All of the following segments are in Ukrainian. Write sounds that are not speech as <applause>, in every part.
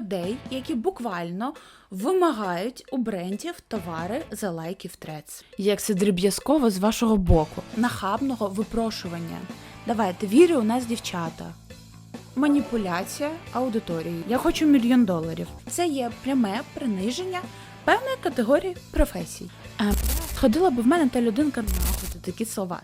людей, які буквально вимагають у брендів товари за лайки в трец. Як це дріб'язково з вашого боку, нахабного випрошування. Давайте вірю, у нас дівчата. Маніпуляція аудиторії. Я хочу мільйон доларів. Це є пряме приниження певної категорії професій. А, ходила б в мене та людинка нахуй, такі слова.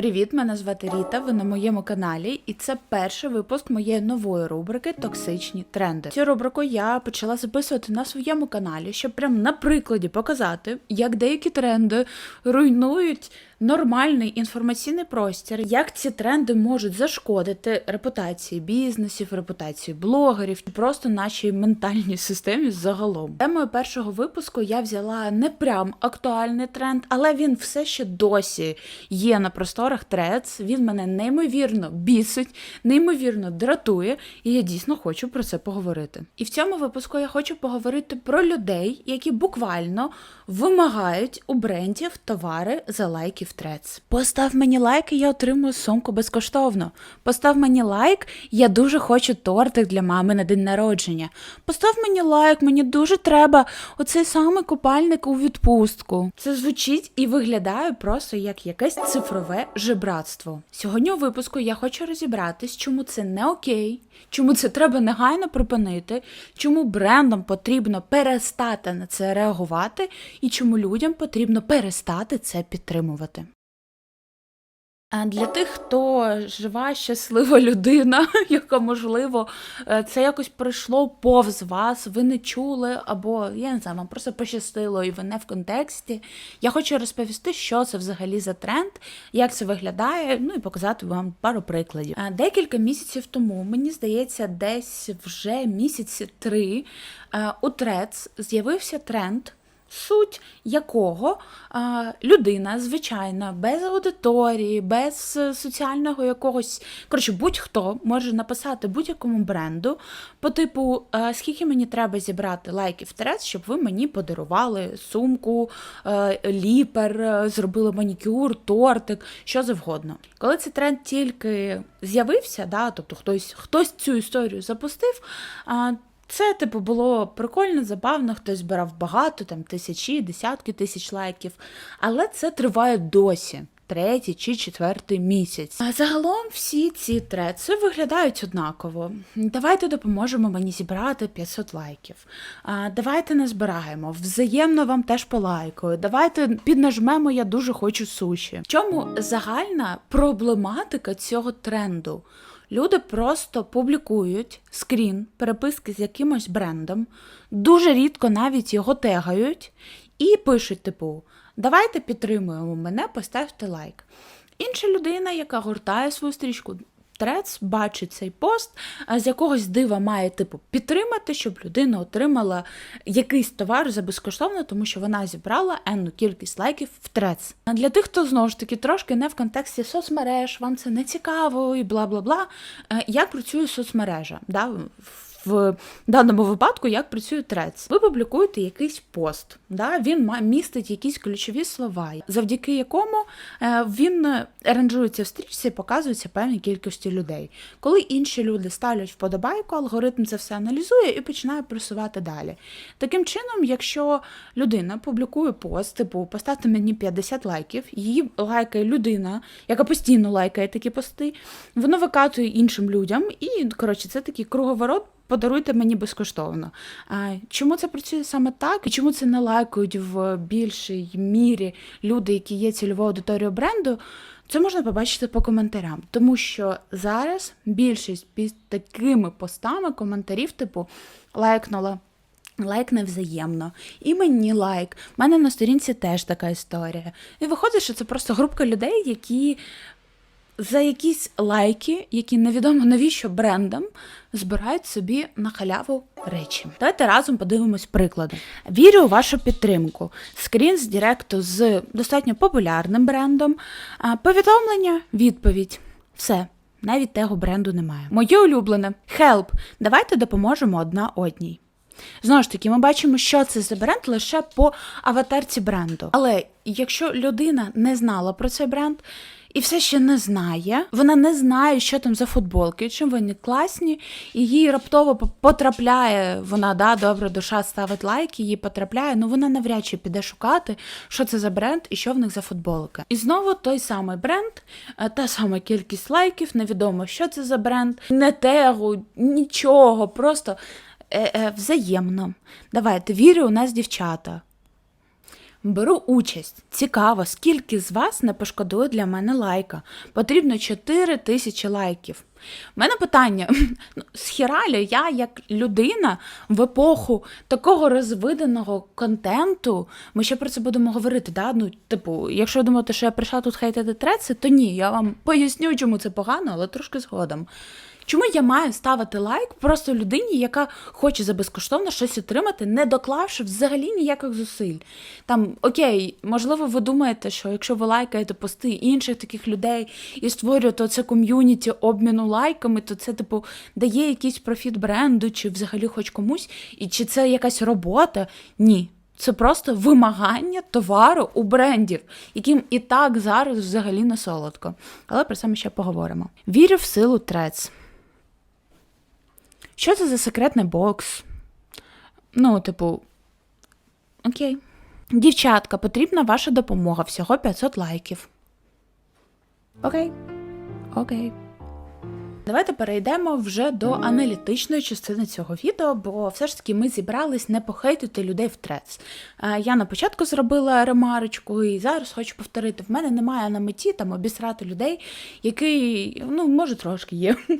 Привіт, мене звати Ріта. Ви на моєму каналі, і це перший випуск моєї нової рубрики Токсичні тренди. Цю рубрику я почала записувати на своєму каналі, щоб прям на прикладі показати, як деякі тренди руйнують нормальний інформаційний простір, як ці тренди можуть зашкодити репутації бізнесів, репутації блогерів і просто нашій ментальній системі загалом. Темою першого випуску я взяла не прям актуальний тренд, але він все ще досі є на просторах трец. Він мене неймовірно бісить, неймовірно дратує, і я дійсно хочу про це поговорити. І в цьому випуску я хочу поговорити про людей, які буквально вимагають у брендів товари за лайки в трец. Постав мені лайк, і я отримую сумку безкоштовно. Постав мені лайк, я дуже хочу тортик для мами на день народження. Постав мені лайк, мені дуже треба оцей самий купальник у відпустку. Це звучить і виглядає просто як якесь цифрове жебратство. Сьогодні у випуску я хочу розібратись, чому це не окей, чому це треба негайно припинити, чому брендам потрібно перестати на це реагувати, і чому людям потрібно перестати це підтримувати. Для тих, хто жива, щаслива людина, <laughs> яка, можливо, е, це якось пройшло повз вас, ви не чули, або я не знаю, вам просто пощастило і ви не в контексті. Я хочу розповісти, що це взагалі за тренд, як це виглядає, ну і показати вам пару прикладів. Е, Декілька місяців тому, мені здається, десь вже місяці три е, у Трец з'явився тренд суть якого людина, звичайна, без аудиторії, без е, соціального якогось. Коротше, будь-хто може написати будь-якому бренду по типу, скільки мені треба зібрати лайків трец, щоб ви мені подарували сумку, е, ліпер, е, зробили манікюр, тортик, що завгодно. Коли цей тренд тільки з'явився, да, тобто хтось, хтось цю історію запустив. Це, типу, було прикольно, забавно, хтось збирав багато, там тисячі, десятки тисяч лайків. Але це триває досі. Третій чи четвертий місяць. Загалом всі ці треци виглядають однаково. Давайте допоможемо мені зібрати 500 лайків. Давайте назбираємо. Взаємно вам теж полайкаю. Давайте піднажмемо, я дуже хочу суші. В чому загальна проблематика цього тренду? Люди просто публікують скрін переписки з якимось брендом, дуже рідко навіть його тегають і пишуть, типу, давайте підтримуємо мене, поставте лайк. Інша людина, яка гортає свою стрічку, Трец бачить цей пост, а з якогось дива має типу підтримати, щоб людина отримала якийсь товар за безкоштовно, тому що вона зібрала енну кількість лайків в трец. А для тих, хто знову ж таки трошки не в контексті соцмереж, вам це не цікаво і бла бла бла. е, Як працює соцмережа? Да? В даному випадку, як працює трец. Ви публікуєте якийсь пост, да? він містить якісь ключові слова, завдяки якому е, він е, ранжується в стрічці показується певній кількості людей. Коли інші люди ставлять вподобайку, алгоритм це все аналізує і починає просувати далі. Таким чином, якщо людина публікує пост, типу поставте мені 50 лайків, її лайкає людина, яка постійно лайкає такі пости, воно викатує іншим людям, і коротше, це такий круговорот. Подаруйте мені безкоштовно. Чому це працює саме так? І чому це не лайкають в більшій мірі люди, які є цільовою аудиторією бренду? Це можна побачити по коментарям, тому що зараз більшість під такими постами коментарів, типу лайкнула. Лайк невзаємно, і мені лайк. У мене на сторінці теж така історія. І виходить, що це просто групка людей, які за якісь лайки, які невідомо навіщо брендам, збирають собі на халяву речі. Давайте разом подивимось приклади. Вірю у вашу підтримку. Скрін з Директу з достатньо популярним брендом. Повідомлення, відповідь. Все. Навіть того бренду немає. Моє улюблене Help. Давайте допоможемо одна одній. Знову ж таки, ми бачимо, що це за бренд лише по аватарці бренду. Але якщо людина не знала про цей бренд, і все ще не знає. Вона не знає, що там за футболки, чим вони класні, і їй раптово потрапляє. Вона да, добра душа ставить лайки, їй потрапляє. Ну вона навряд чи піде шукати, що це за бренд і що в них за футболки. І знову той самий бренд, е, та сама кількість лайків, невідомо, що це за бренд, не тегу, нічого, просто е, е, взаємно. Давайте вірю, у нас дівчата. Беру участь. Цікаво, скільки з вас не пошкодує для мене лайка. Потрібно 4 тисячі лайків. У мене питання: <laughs> ну, схіралі я, як людина в епоху такого розвиденого контенту, ми ще про це будемо говорити. Да? Ну, типу, якщо ви думаєте, що я прийшла тут хейтити треці, то ні, я вам поясню, чому це погано, але трошки згодом. Чому я маю ставити лайк просто людині, яка хоче за безкоштовно щось отримати, не доклавши взагалі ніяких зусиль? Там окей, можливо, ви думаєте, що якщо ви лайкаєте пости інших таких людей і створюєте це ком'юніті обміну лайками, то це типу дає якийсь профіт бренду, чи взагалі хоч комусь, і чи це якась робота? Ні. Це просто вимагання товару у брендів, яким і так зараз взагалі не солодко. Але про це ми ще поговоримо. Вірю в силу трец. Що це за секретний бокс? Ну, типу, окей. Дівчатка, потрібна ваша допомога. Всього 500 лайків. Окей. Окей. Давайте перейдемо вже до аналітичної частини цього відео, бо все ж таки ми зібрались не похейтити людей в трец. Е, Я на початку зробила ремарочку і зараз хочу повторити: в мене немає на меті там обісрати людей, який, ну, може, трошки є. <laughs>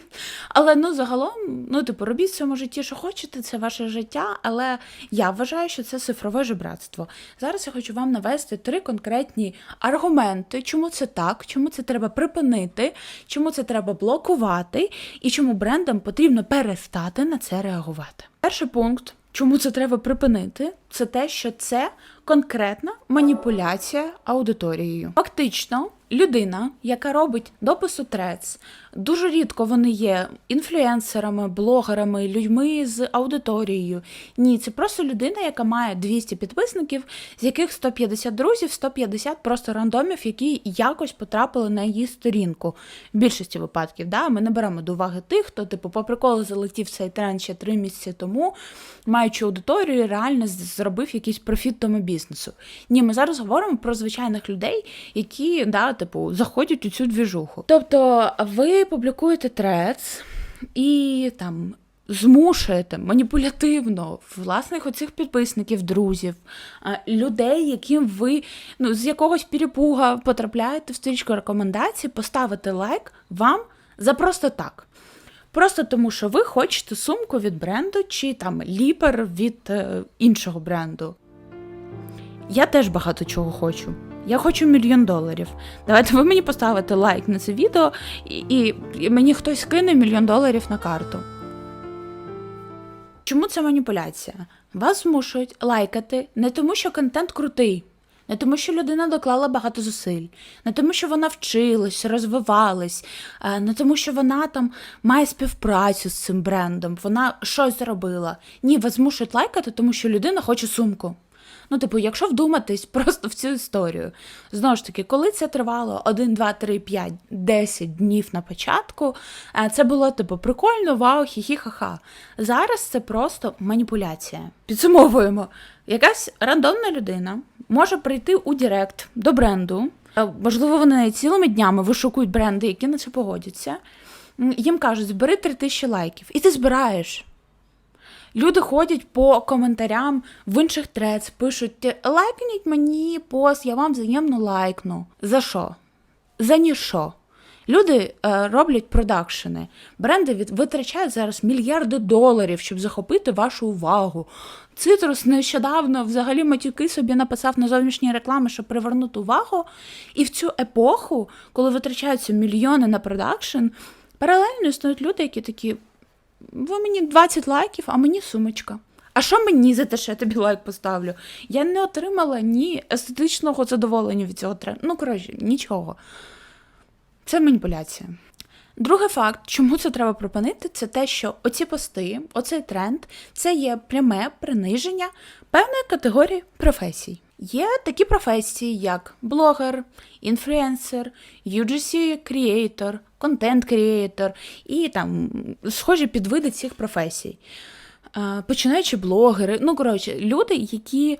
Але ну загалом, ну, типу, робіть в цьому житті, що хочете, це ваше життя, але я вважаю, що це цифрове жебратство. Зараз я хочу вам навести три конкретні аргументи, чому це так, чому це треба припинити, чому це треба блокувати, і чому брендам потрібно перестати на це реагувати. Перший пункт. Чому це треба припинити? Це те, що це конкретна маніпуляція аудиторією. Фактично, людина, яка робить допису трец, дуже рідко вони є інфлюенсерами, блогерами, людьми з аудиторією. Ні, це просто людина, яка має 200 підписників, з яких 150 друзів, 150 просто рандомів, які якось потрапили на її сторінку. В більшості випадків, да, ми не беремо до уваги тих, хто, типу, по приколу залетів цей тренд ще три місяці тому, маючи аудиторію, реально зробив якийсь профіт тому бізнесу. Ні, ми зараз говоримо про звичайних людей, які да, типу, заходять у цю двіжуху. Тобто ви публікуєте трец і там. Змушуєте маніпулятивно власних оцих підписників, друзів, людей, яким ви ну, з якогось перепуга потрапляєте в стрічку рекомендацій, поставити лайк вам за просто так. Просто тому, що ви хочете сумку від бренду чи там ліпер від е, іншого бренду. Я теж багато чого хочу. Я хочу мільйон доларів. Давайте ви мені поставите лайк на це відео, і, і, мені хтось кине мільйон доларів на карту. Чому це маніпуляція? Вас змушують лайкати не тому, що контент крутий, не тому, що людина доклала багато зусиль, не тому, що вона вчилась, розвивалась, е, не тому, що вона там має співпрацю з цим брендом, вона щось зробила. Ні, вас змушують лайкати, тому що людина хоче сумку. Ну, типу, якщо вдуматись <laughs> просто в цю історію, знову ж таки, коли це тривало 1, 2, 3, 5, 10 днів на початку, е, це було типу прикольно, вау, хі-хі, ха-ха. Зараз це просто маніпуляція. Підсумовуємо, якась рандомна людина може прийти у Директ до бренду. е, Можливо, вони цілими днями вишукують бренди, які на це погодяться. Їм кажуть, збери 3 тисячі лайків, і ти збираєш. Люди ходять по коментарям в інших трец, пишуть: лайкніть мені пост, я вам взаємно лайкну. За що? За ніщо. Люди е, роблять продакшени. Бренди від, витрачають зараз мільярди доларів, щоб захопити вашу увагу. Цитрус нещодавно взагалі матюки собі написав на зовнішні реклами, щоб привернути увагу. І в цю епоху, коли витрачаються мільйони на продакшн, паралельно існують люди, які такі ви мені 20 лайків, а мені сумочка. А що мені за те, що я тобі лайк поставлю? Я не отримала ні естетичного задоволення від цього тренду. Ну, коротше, нічого. Це маніпуляція. Другий факт, чому це треба припинити, це те, що оці пости, оцей тренд, це є пряме приниження певної категорії професій. Є такі професії, як блогер, інфлюенсер, UGC creator, контент creator і там схожі підвиди цих професій. Починаючи блогери, ну коротше, люди, які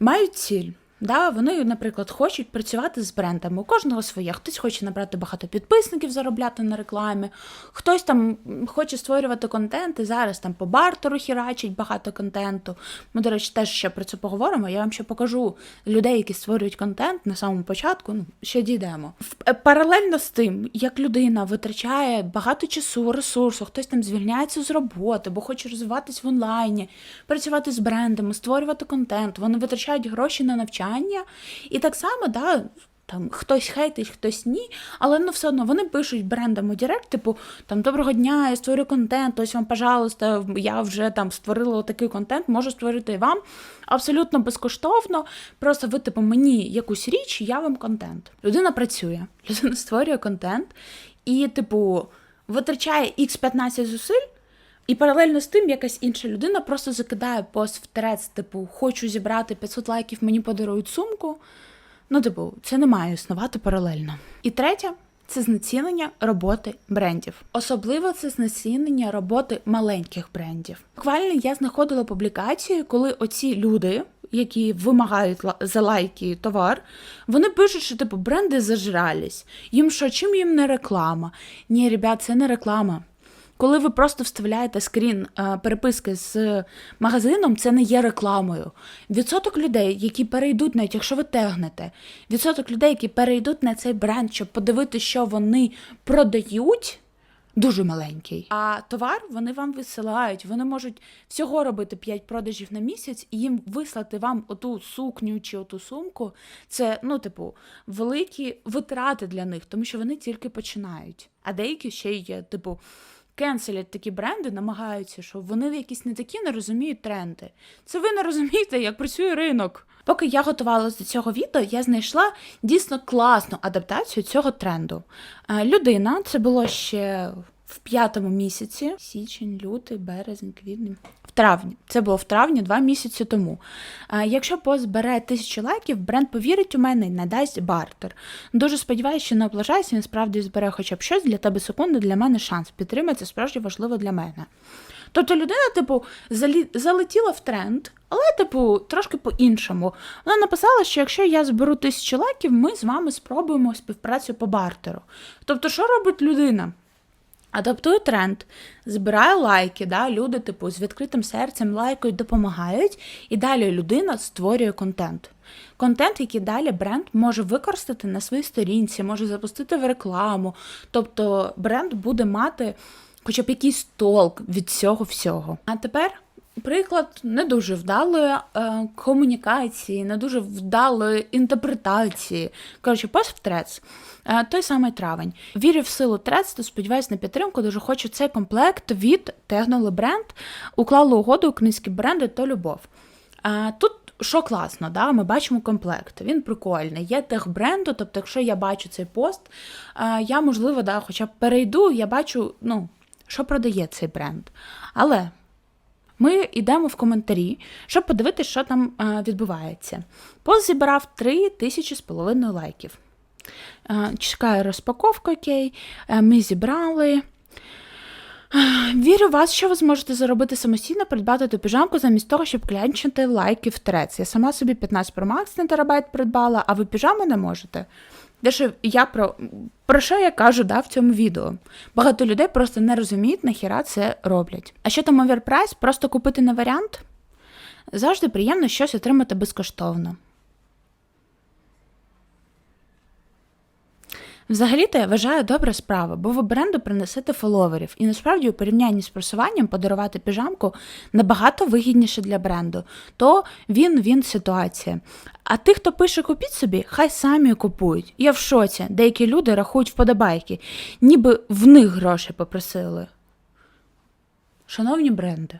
мають ціль. Да, вони, наприклад, хочуть працювати з брендами. У кожного своє. Хтось хоче набрати багато підписників, заробляти на рекламі, хтось там хоче створювати контент, і зараз там по бартеру хірачить багато контенту. Ми, до речі, теж ще про це поговоримо. Я вам ще покажу людей, які створюють контент на самому початку. Ну, ще дійдемо. Е, Паралельно з тим, як людина витрачає багато часу, ресурсу, хтось там звільняється з роботи, бо хоче розвиватись в онлайні, працювати з брендами, створювати контент. Вони витрачають гроші на навчання. І так само, да, там хтось хейтить, хтось ні, але ну все одно вони пишуть брендам у Директ, типу там доброго дня, я створю контент, ось вам, пожалуйста, я вже там створила такий контент, можу створити і вам абсолютно безкоштовно. Просто ви, типу, мені якусь річ, я вам контент. Людина працює, людина створює контент і, типу, витрачає x 15 зусиль. І паралельно з тим якась інша людина просто закидає пост в трец, типу, хочу зібрати 500 лайків, мені подарують сумку. Ну, типу, це не має існувати паралельно. І третє це знецінення роботи брендів. Особливо це знецінення роботи маленьких брендів. Буквально я знаходила публікації, коли оці люди. Які вимагають за лайки товар, вони пишуть, що типу бренди зажрались. Їм що, чим їм не реклама? Ні, ребят, це не реклама. Коли ви просто вставляєте скрін е, переписки з магазином, це не є рекламою. Відсоток людей, які перейдуть, навіть якщо ви тегнете, відсоток людей, які перейдуть на цей бренд, щоб подивитися, що вони продають. Дуже маленький. А товар вони вам висилають. Вони можуть всього робити 5 продажів на місяць і їм вислати вам оту сукню чи оту сумку. Це, ну, типу, великі витрати для них, тому що вони тільки починають. А деякі ще є, типу, кенселять такі бренди, намагаються, що вони якісь не такі не розуміють тренди. Це ви не розумієте, як працює ринок. Поки я готувалася до цього відео, я знайшла дійсно класну адаптацію цього тренду. Е, Людина, це було ще в п'ятому місяці, січень, лютий, березень, квітень. В травні. Це було в травні, два місяці тому. Якщо пост збере тисячу лайків, бренд повірить у мене і надасть бартер. Дуже сподіваюся, що не облажаюся, він справді збере хоча б щось для тебе секунди, для мене шанс. Підтримати це справді важливо для мене. Тобто людина, типу, залетіла в тренд, але, типу, трошки по-іншому. Вона написала, що якщо я зберу тисячу лайків, ми з вами спробуємо співпрацю по бартеру. Тобто, що робить людина? Адаптує тренд, збирає лайки, да, люди, типу, з відкритим серцем лайкають, допомагають, і далі людина створює контент. Контент, який далі бренд може використати на своїй сторінці, може запустити в рекламу. Тобто бренд буде мати хоча б якийсь толк від цього всього. А тепер приклад не дуже вдалої е, комунікації, не дуже вдалої інтерпретації. Коротше, пост в трец. Е, той самий травень. Вірю в силу трец, то сподіваюся на підтримку. Дуже хочу цей комплект від Техноли бренд. Уклали угоду українські бренди то любов. Е, тут що класно, да? ми бачимо комплект, він прикольний. Є тех бренду, тобто, якщо я бачу цей пост, е, я, можливо, да, хоча б перейду, я бачу, ну, що продає цей бренд. Але ми йдемо в коментарі, щоб подивитися, що там е, відбувається. Пост зібрав 3 тисячі з половиною лайків. Е, чекаю розпаковку, окей. Е, ми зібрали. Вірю в вас, що ви зможете заробити самостійно, придбати ту піжамку замість того, щоб клянчити лайки в трец. Я сама собі 15 Pro Max на терабайт придбала, а ви піжаму не можете. Де що я про, про що я кажу да, в цьому відео? Багато людей просто не розуміють, нахіра це роблять. А що там оверпрайс? Просто купити на варіант? Завжди приємно щось отримати безкоштовно. Взагалі-то я вважаю добра справа, бо ви бренду принесете фоловерів, і насправді у порівнянні з просуванням подарувати піжамку набагато вигідніше для бренду. То він він ситуація. А тих, хто пише купіть собі, хай самі купують. Я в шоці. Деякі люди рахують вподобайки, ніби в них гроші попросили. Шановні бренди.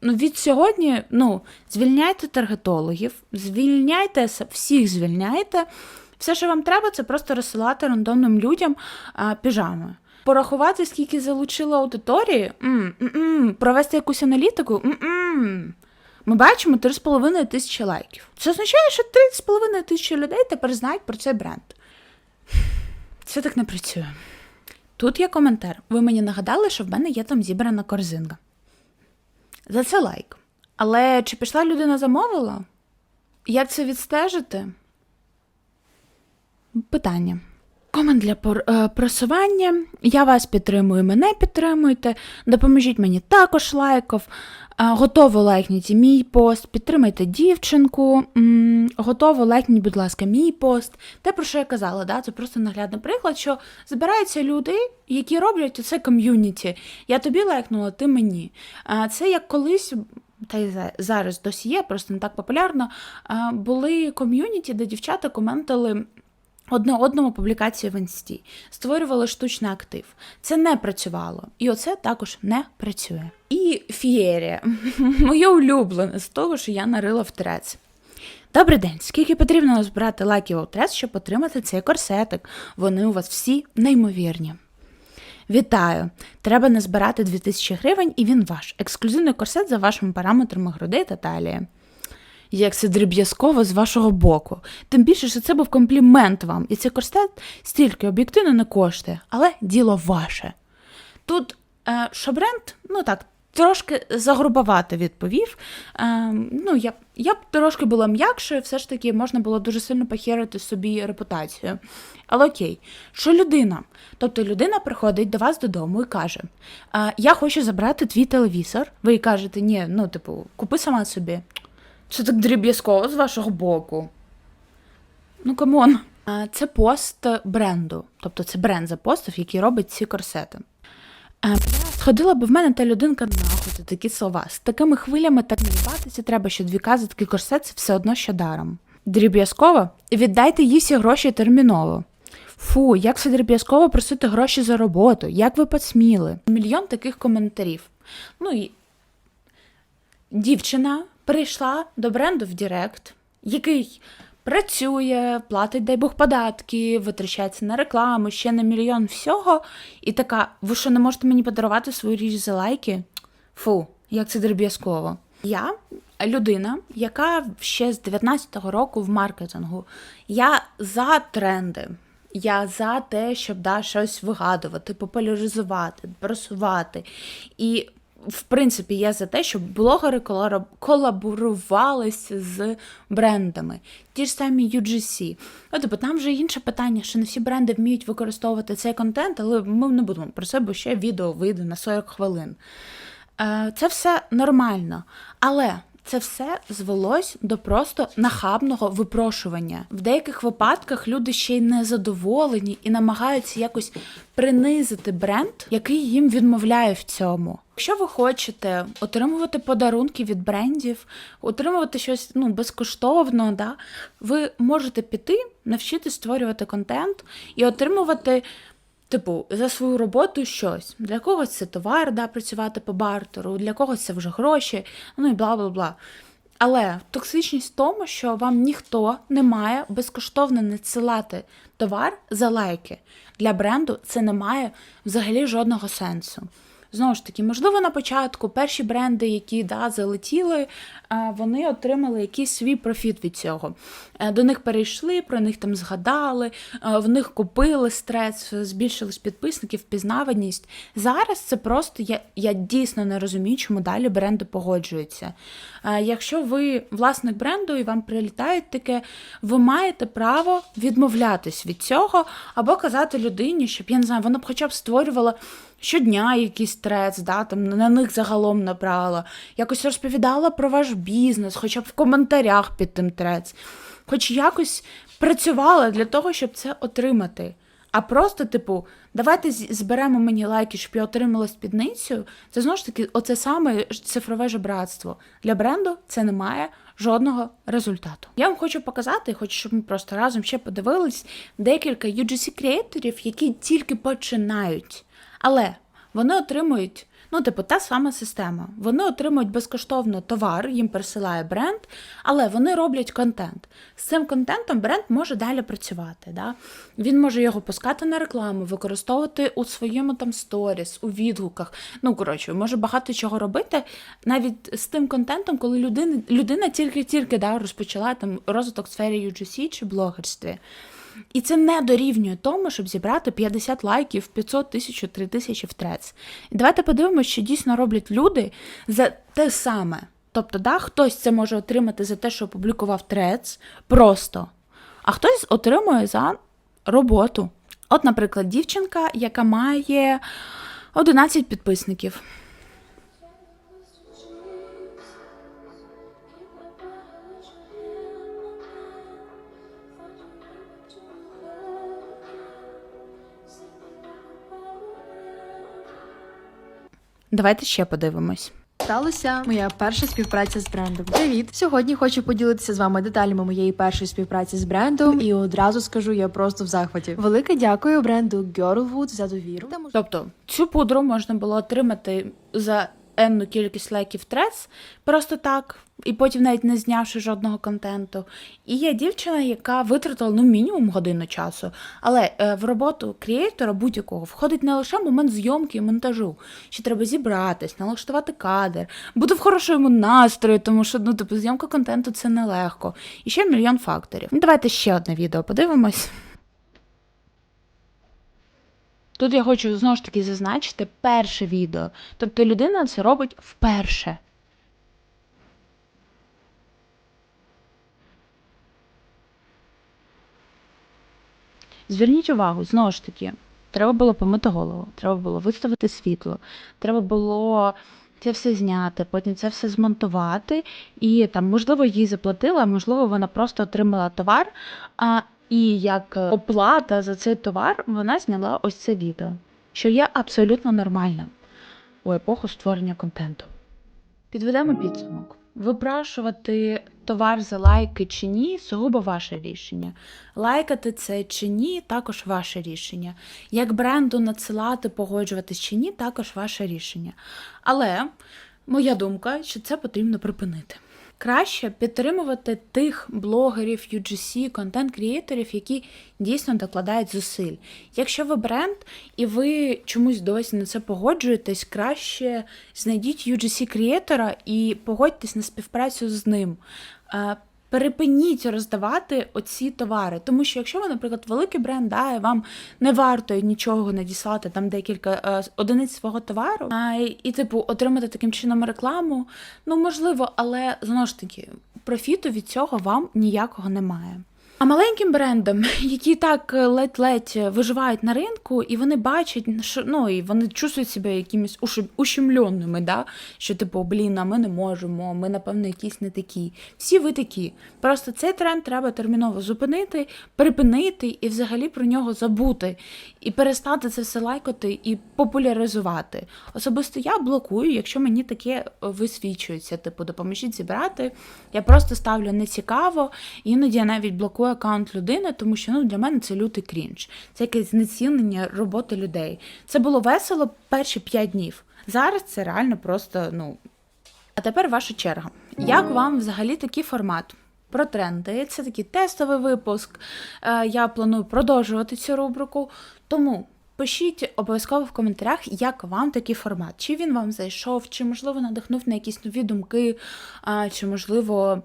Ну, від сьогодні ну, звільняйте таргетологів, звільняйте всіх звільняйте. Все, що вам треба, це просто розсилати рандомним людям а, піжами. Порахувати, скільки залучило аудиторії, м-м-м. провести якусь аналітику, м-м. Ми бачимо 3,5 тисячі лайків. Це означає, що 3,5 тисячі людей тепер знають про цей бренд. Це так не працює. Тут є коментар. Ви мені нагадали, що в мене є там зібрана корзинка. За це лайк. Але чи пішла людина замовила? Як це відстежити? Питання. Комент для е, просування. Я вас підтримую, мене підтримуйте. Допоможіть мені також лайков. Е, Готово лайкніть мій пост, підтримайте дівчинку. Готово лайкніть, будь ласка, мій пост. Те, про що я казала, да? це просто наглядний приклад, що збираються люди, які роблять оце ком'юніті. Я тобі лайкнула, ти мені. Е, Це як колись. Та й зараз досі є, просто не так популярно. Були ком'юніті, де дівчата коментили одне одному публікації в інсті, створювали штучний актив. Це не працювало. І оце також не працює. І фієрія, <laughs> моє улюблене з того, що я нарила в трец. Добрий день! Скільки потрібно збирати лайків у трец, щоб отримати цей корсетик? Вони у вас всі неймовірні. Вітаю! Треба назбирати 2000 гривень, і він ваш. Ексклюзивний корсет за вашими параметрами грудей та талії. Як це дріб'язково з вашого боку. Тим більше, що це був комплімент вам, і цей корсет стільки об'єктивно не коштує, але діло ваше. Тут е, що ну так, трошки загрубовато відповів. Е, ну, я, я б трошки була м'якшою, все ж таки можна було дуже сильно похерити собі репутацію. Але окей, що людина? Тобто людина приходить до вас додому і каже: е, Я хочу забрати твій телевізор. Ви їй кажете, ні, ну, типу, купи сама собі. Це так дріб'язково з вашого боку. Ну, камон. Це пост бренду. Тобто це бренд запостив, який робить ці корсети. Сходила би в мене та людинка нахуй, такі слова. З такими хвилями так не їбатися треба, що дві кази корсет це все одно що даром. Дріб'язково? Віддайте їй всі гроші терміново. Фу, як це дріб'язково просити гроші за роботу? Як ви посміли? Мільйон таких коментарів. Ну і дівчина прийшла до бренду в Директ, який працює, платить, дай Бог, податки, витрачається на рекламу, ще на мільйон всього. І така: ви що не можете мені подарувати свою річ за лайки? Фу, як це дріб'язково. Я людина, яка ще з 19-го року в маркетингу. Я за тренди. Я за те, щоб да, щось вигадувати, популяризувати, просувати. І, в принципі, я за те, щоб блогери колаборувалися з брендами. Ті ж самі UGC. От, тобто, там вже інше питання, що не всі бренди вміють використовувати цей контент, але ми не будемо про це, бо ще відео вийде на 40 хвилин. Е, Це все нормально. Але це все звелось до просто нахабного випрошування. В деяких випадках люди ще й незадоволені і намагаються якось принизити бренд, який їм відмовляє в цьому. Якщо ви хочете отримувати подарунки від брендів, отримувати щось ну, безкоштовно, да, ви можете піти, навчитись створювати контент і отримувати Типу, за свою роботу щось. Для когось це товар, да, працювати по бартеру, для когось це вже гроші, ну і бла бла бла. Але токсичність в тому, що вам ніхто не має безкоштовно надсилати товар за лайки. Для бренду це не має взагалі жодного сенсу. Знову ж таки, можливо, на початку перші бренди, які да, залетіли, вони отримали якийсь свій профіт від цього. Е, До них перейшли, про них там згадали, е, в них купили стрес, збільшились підписників, впізнаваність. Зараз це просто я, я дійсно не розумію, чому далі бренди погоджуються. Е, Якщо ви власник бренду і вам прилітає таке, ви маєте право відмовлятись від цього або казати людині, щоб я не знаю, вона б хоча б створювала щодня якийсь трец, да, там на них загалом набрала, якось розповідала про ваш бізнес, хоча б в коментарях під тим трец, хоч якось працювала для того, щоб це отримати. А просто, типу, давайте зберемо мені лайки, щоб я отримала спідницю. Це знову ж таки, оце саме цифрове жебратство. Для бренду це не має жодного результату. Я вам хочу показати, хочу, щоб ми просто разом ще подивились декілька UGC креаторів, які тільки починають. Але вони отримують Ну, типу, та сама система. Вони отримують безкоштовно товар, їм присилає бренд, але вони роблять контент. З цим контентом бренд може далі працювати. Да? Він може його пускати на рекламу, використовувати у своєму там сторіс, у відгуках. Ну, коротше, може багато чого робити навіть з тим контентом, коли людина, людина тільки-тільки да, розпочала там розвиток в сфері UGC чи блогерстві. І це не дорівнює тому, щоб зібрати 50 лайків, 500 тисяч, 3 тисячі в трец. І давайте подивимося, що дійсно роблять люди за те саме. Тобто, да, хтось це може отримати за те, що опублікував трец просто, а хтось отримує за роботу. От, наприклад, дівчинка, яка має 11 підписників. Давайте ще подивимось. Сталася моя перша співпраця з брендом. Привіт! Сьогодні хочу поділитися з вами деталями моєї першої співпраці з брендом, і одразу скажу, я просто в захваті. Велике дякую бренду Girlwood за довіру. Тобто цю пудру можна було отримати за енну кількість лайків трес просто так, і потім навіть не знявши жодного контенту. І є дівчина, яка витратила ну мінімум годину часу. Але е, в роботу креатора будь-якого входить не лише момент зйомки і монтажу, що треба зібратись, налаштувати кадр, бути в хорошому настрої, тому що ну, типу, зйомка контенту це нелегко. І ще мільйон факторів. Ну, Давайте ще одне відео подивимось. Тут я хочу знову ж таки зазначити перше відео. Тобто людина це робить вперше. Зверніть увагу, знову ж таки, треба було помити голову, треба було виставити світло, треба було це все зняти, потім це все змонтувати. І там, можливо, їй заплатили, а можливо, вона просто отримала товар. А, і як оплата за цей товар вона зняла ось це відео, що є абсолютно нормальним у епоху створення контенту. Підведемо підсумок. Випрашувати товар за лайки чи ні сугубо ваше рішення. Лайкати це чи ні, також ваше рішення. Як бренду надсилати, погоджуватись чи ні, також ваше рішення. Але моя думка, що це потрібно припинити. Краще підтримувати тих блогерів, UGC, контент-крієторів, які дійсно докладають зусиль. Якщо ви бренд і ви чомусь досі на це погоджуєтесь, краще знайдіть UGC-крієтора і погодьтесь на співпрацю з ним. Перепиніть роздавати оці товари, тому що якщо ви, наприклад, великий бренд, да, і вам не варто нічого надіслати, там декілька е, одиниць свого товару, і, типу, отримати таким чином рекламу, ну можливо, але знову ж таки, профіту від цього вам ніякого немає. А маленьким брендам, <laughs> які так ледь-ледь виживають на ринку, і вони бачать, що ну і вони чувствують себе якимись ущемленими, да? що типу, блін, а ми не можемо, ми, напевно, якісь не такі. Всі ви такі. Просто цей тренд треба терміново зупинити, припинити і взагалі про нього забути, і перестати це все лайкати і популяризувати. Особисто я блокую, якщо мені таке висвічується, типу, допоможіть зібрати. Я просто ставлю нецікаво, іноді я навіть блокую аккаунт людини, тому що ну, для мене це лютий крінж. Це якесь знецінення роботи людей. Це було весело перші 5 днів. Зараз це реально просто, ну. А тепер ваша черга. Як вам взагалі такий формат? Про тренди. Це такий тестовий випуск. Е, Я планую продовжувати цю рубрику. Тому пишіть обов'язково в коментарях, як вам такий формат. Чи він вам зайшов, чи, можливо, надихнув на якісь нові думки, чи, можливо,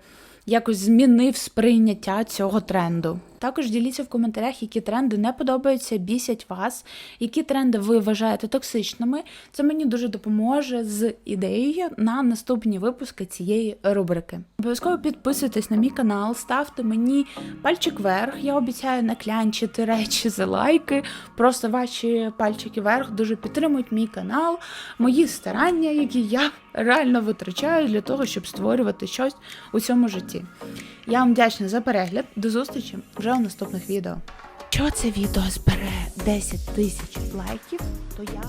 якось змінив сприйняття цього тренду. Також діліться в коментарях, які тренди не подобаються, бісять вас, які тренди ви вважаєте токсичними. Це мені дуже допоможе з ідеєю на наступні випуски цієї рубрики. Обов'язково підписуйтесь на мій канал, ставте мені пальчик вверх. Я обіцяю наклянчити речі за лайки. Просто ваші пальчики вверх дуже підтримують мій канал, мої старання, які я реально витрачаю для того, щоб створювати щось у цьому житті. Я вам вдячна за перегляд. До зустрічі вже у наступних відео. Якщо це відео збере 10 тисяч лайків, то я